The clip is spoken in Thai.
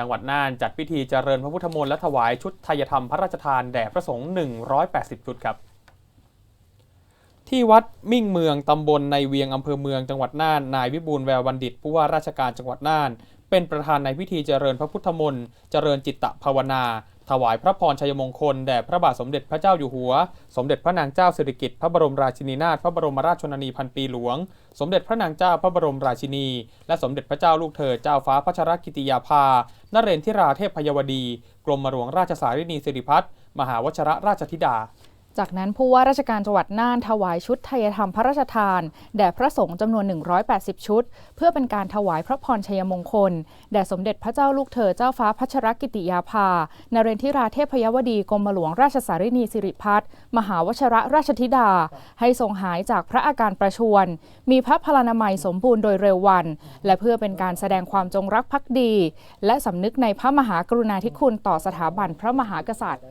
จังหวัดน่านจัดพิธีเจริญพระพุทธมนต์และถวายชุดไทยธรรมพระราชทานแด่พระสงฆ์180 ชุดครับ ที่วัดมิ่งเมืองตำบลในเวียงอำเภอเมืองจังหวัดน่านนายวิบูลแววบัณฑิตผู้ว่าราชการจังหวัดน่าน เป็นประธานในพิธีเจริญพระพุทธมนต์เจริญจิตตภาวนา ถวายพระพรชัยมงคลแด่พระบาทสมเด็จพระเจ้าอยู่หัว สมเด็จพระนางเจ้าสิริกิติ์พระบรมราชินีนาถพระบรมราชชนนีพันปีหลวง สมเด็จพระนางเจ้าพระบรมราชินี และสมเด็จพระเจ้าลูกเธอเจ้าฟ้าพัชรกิติยาภานเรนทิราเทพพยวดี กรมหลวงราชสารินีสิริพัฒน์มหาวชรราชธิดา จากนั้นผู้ว่าราชการจังหวัดน่านถวายชุดไทยธรรมพระราชทาน แด่พระสงฆ์จำนวน 180 ชุด เพื่อเป็นการถวายพระพรชัยมงคล แด่สมเด็จพระเจ้าลูกเธอเจ้าฟ้าพัชรกิติยาภา นเรนทิราเทพยวดีกรมหลวงราชสารินีสิริพัฒน์มหาวชระราชธิดา ให้ทรงหายจากพระอาการประชวรมีพระพลานามัยสมบูรณ์โดยเร็ววัน และเพื่อเป็นการแสดงความจงรักภักดี และสำนึกในพระมหากรุณาธิคุณต่อสถาบันพระมหากษัตริย์